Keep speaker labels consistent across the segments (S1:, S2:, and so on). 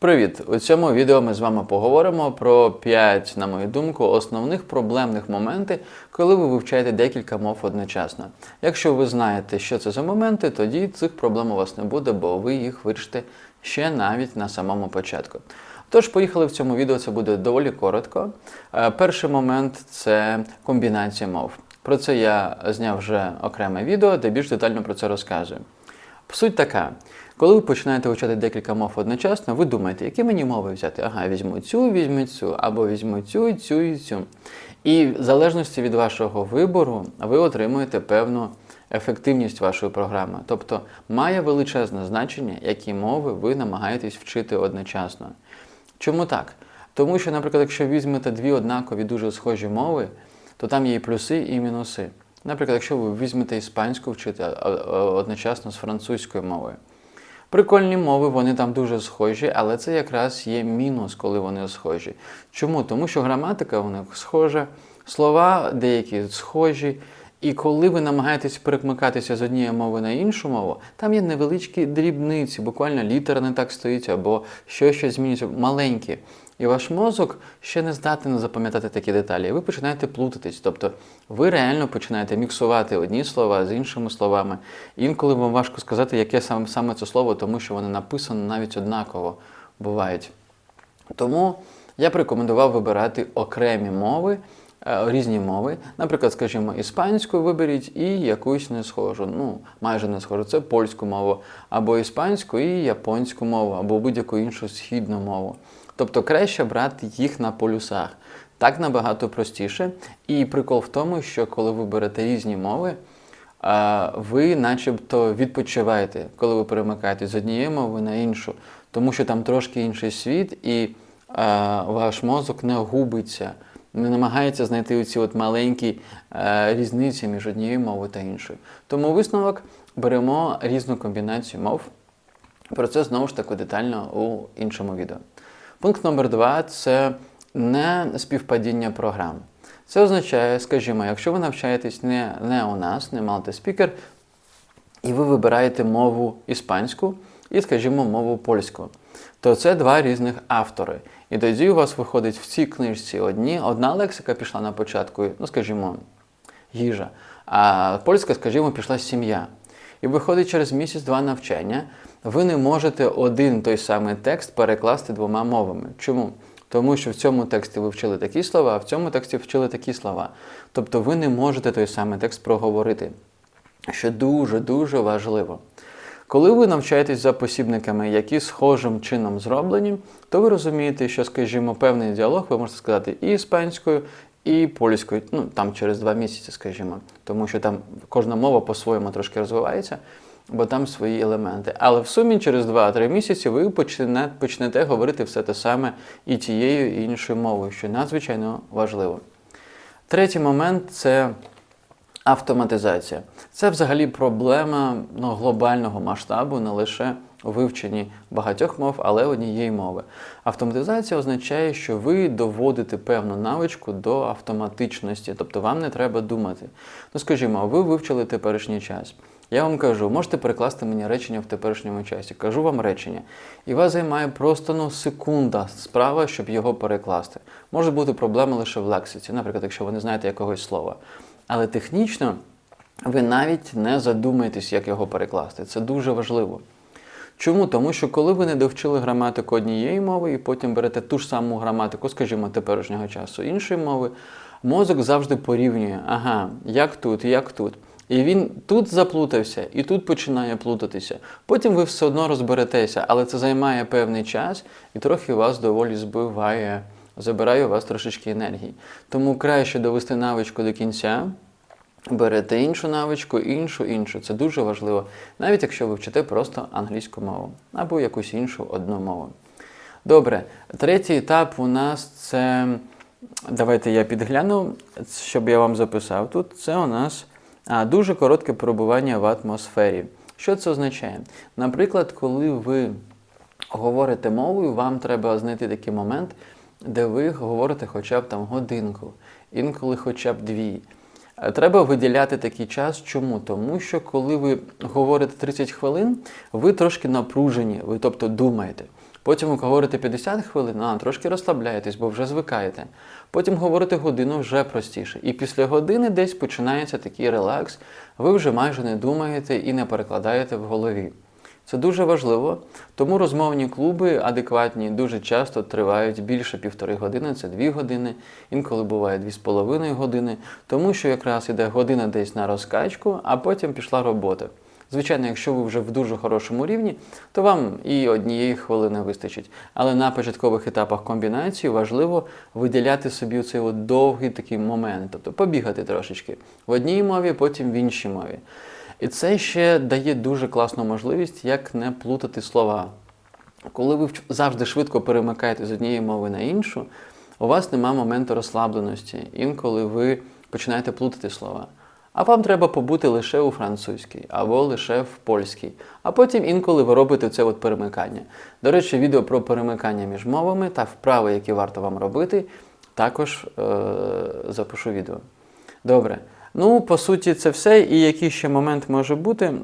S1: Привіт! У цьому відео ми з вами поговоримо про 5, на мою думку, основних проблемних моменти, коли ви вивчаєте декілька мов одночасно. Якщо ви знаєте, що це за моменти, тоді цих проблем у вас не буде, бо ви їх вирішите ще навіть на самому початку. Тож, поїхали в цьому відео, це буде доволі коротко. Е, Перший момент це комбінація мов. Про це я зняв вже окреме відео, де більш детально про це розказую. Суть така. Коли ви починаєте вивчати декілька мов одночасно, ви думаєте, які мені мови взяти? Ага, візьму цю, візьму цю, або візьму цю, цю і цю. І в залежності від вашого вибору, ви отримуєте певну ефективність вашої програми. Тобто має величезне значення, які мови ви намагаєтесь вчити одночасно. Чому так? Тому що, наприклад, якщо візьмете дві однакові дуже схожі мови, то там є і плюси, і мінуси. Наприклад, якщо ви візьмете іспанську вчити одночасно з французькою мовою. Прикольні мови, вони там дуже схожі, але це якраз є мінус, коли вони схожі. Чому? Тому що граматика у них схожа, слова деякі схожі. І коли ви намагаєтесь перекмикатися з однієї мови на іншу мову, там є невеличкі дрібниці, буквально літера не так стоїть, або щось щось змінюється, маленькі. І ваш мозок ще не здатний запам'ятати такі деталі. І ви починаєте плутатись. Тобто ви реально починаєте міксувати одні слова з іншими словами. Інколи вам важко сказати, яке саме, саме це слово, тому що воно написано навіть однаково бувають. Тому я б рекомендував вибирати окремі мови, різні мови. Наприклад, скажімо, іспанську виберіть і якусь не схожу. Ну, майже не схожу. Це польську мову, або іспанську і японську мову, або будь-яку іншу східну мову. Тобто краще брати їх на полюсах. Так набагато простіше. І прикол в тому, що коли ви берете різні мови, ви начебто відпочиваєте, коли ви перемикаєте з однієї мови на іншу, тому що там трошки інший світ, і ваш мозок не губиться, не намагається знайти оці от маленькі а, різниці між однією мовою та іншою. Тому висновок беремо різну комбінацію мов. Про це знову ж таки детально у іншому відео. Пункт номер два це не співпадіння програм. Це означає, скажімо, якщо ви навчаєтесь не, не у нас, не малтиспікер, і ви вибираєте мову іспанську і, скажімо, мову польську, то це два різних автори. І тоді у вас виходить в цій книжці одні, одна лексика пішла на початку, ну, скажімо, їжа, а польська, скажімо, пішла сім'я. І виходить через місяць-два навчання, ви не можете один той самий текст перекласти двома мовами. Чому? Тому що в цьому тексті ви вчили такі слова, а в цьому тексті вчили такі слова. Тобто ви не можете той самий текст проговорити, що дуже-дуже важливо. Коли ви навчаєтесь за посібниками, які схожим чином зроблені, то ви розумієте, що, скажімо, певний діалог ви можете сказати і іспанською, і польською, ну там через два місяці, скажімо, тому що там кожна мова по-своєму трошки розвивається, бо там свої елементи. Але в сумі через 2-3 місяці ви почне- почнете говорити все те саме і тією, і іншою мовою, що надзвичайно важливо. Третій момент це автоматизація. Це взагалі проблема ну, глобального масштабу, не лише у вивченні багатьох мов, але однієї мови. Автоматизація означає, що ви доводите певну навичку до автоматичності, тобто вам не треба думати. Ну, скажімо, ви вивчили теперішній час. Я вам кажу, можете перекласти мені речення в теперішньому часі. Кажу вам речення. І вас займає просто ну, секунда справа, щоб його перекласти. Може бути проблема лише в лексиці, наприклад, якщо ви не знаєте якогось слова. Але технічно ви навіть не задумаєтесь, як його перекласти. Це дуже важливо. Чому? Тому що коли ви не довчили граматику однієї мови і потім берете ту ж саму граматику, скажімо, теперішнього часу іншої мови, мозок завжди порівнює, ага, як тут, як тут. І він тут заплутався, і тут починає плутатися. Потім ви все одно розберетеся, але це займає певний час і трохи вас доволі збиває, забирає у вас трошечки енергії. Тому краще довести навичку до кінця, берете іншу навичку, іншу, іншу. Це дуже важливо, навіть якщо ви вчите просто англійську мову або якусь іншу одну мову. Добре, третій етап у нас це. Давайте я підгляну, щоб я вам записав тут. Це у нас дуже коротке перебування в атмосфері. Що це означає? Наприклад, коли ви говорите мовою, вам треба знайти такий момент, де ви говорите хоча б там годинку, інколи хоча б дві. Е, Треба виділяти такий час. Чому? Тому що коли ви говорите 30 хвилин, ви трошки напружені, ви тобто думаєте. Потім ви говорите 50 хвилин, а трошки розслабляєтесь, бо вже звикаєте. Потім говорите годину вже простіше. І після години десь починається такий релакс, ви вже майже не думаєте і не перекладаєте в голові. Це дуже важливо, тому розмовні клуби адекватні дуже часто тривають більше півтори години, це дві години, інколи буває дві з половиною години, тому що якраз іде година десь на розкачку, а потім пішла робота. Звичайно, якщо ви вже в дуже хорошому рівні, то вам і однієї хвилини вистачить. Але на початкових етапах комбінації важливо виділяти собі цей довгий такий момент, тобто побігати трошечки в одній мові, потім в іншій мові. І це ще дає дуже класну можливість, як не плутати слова. Коли ви завжди швидко перемикаєте з однієї мови на іншу, у вас нема моменту розслабленості, інколи ви починаєте плутати слова. А вам треба побути лише у французькій або лише в польській. А потім інколи ви робите це от перемикання. До речі, відео про перемикання між мовами та вправи, які варто вам робити, також е- запишу відео. Добре. Ну, по суті, це все. І який ще момент може бути?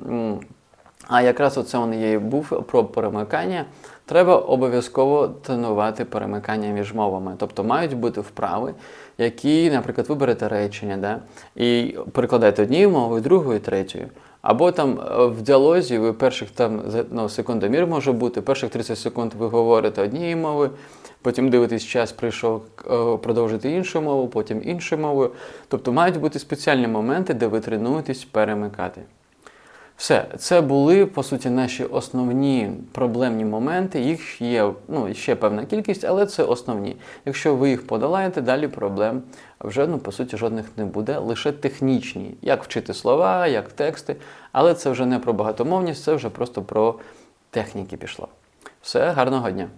S1: А якраз оце він є і був про перемикання. Треба обов'язково тренувати перемикання між мовами. Тобто мають бути вправи, які, наприклад, ви берете речення, да, і перекладаєте однією мовою, другою, третьою. Або там е, в діалозі ви перших там ну, секундомір може бути, перших 30 секунд ви говорите однією мовою, потім дивитесь, час прийшов е, продовжити іншу мову, потім іншою мовою. Тобто мають бути спеціальні моменти, де ви тренуєтесь перемикати. Все, це були по суті наші основні проблемні моменти. Їх є ну, ще певна кількість, але це основні. Якщо ви їх подолаєте, далі проблем вже ну, по суті жодних не буде, лише технічні, як вчити слова, як тексти. Але це вже не про багатомовність, це вже просто про техніки пішло. Все, гарного дня!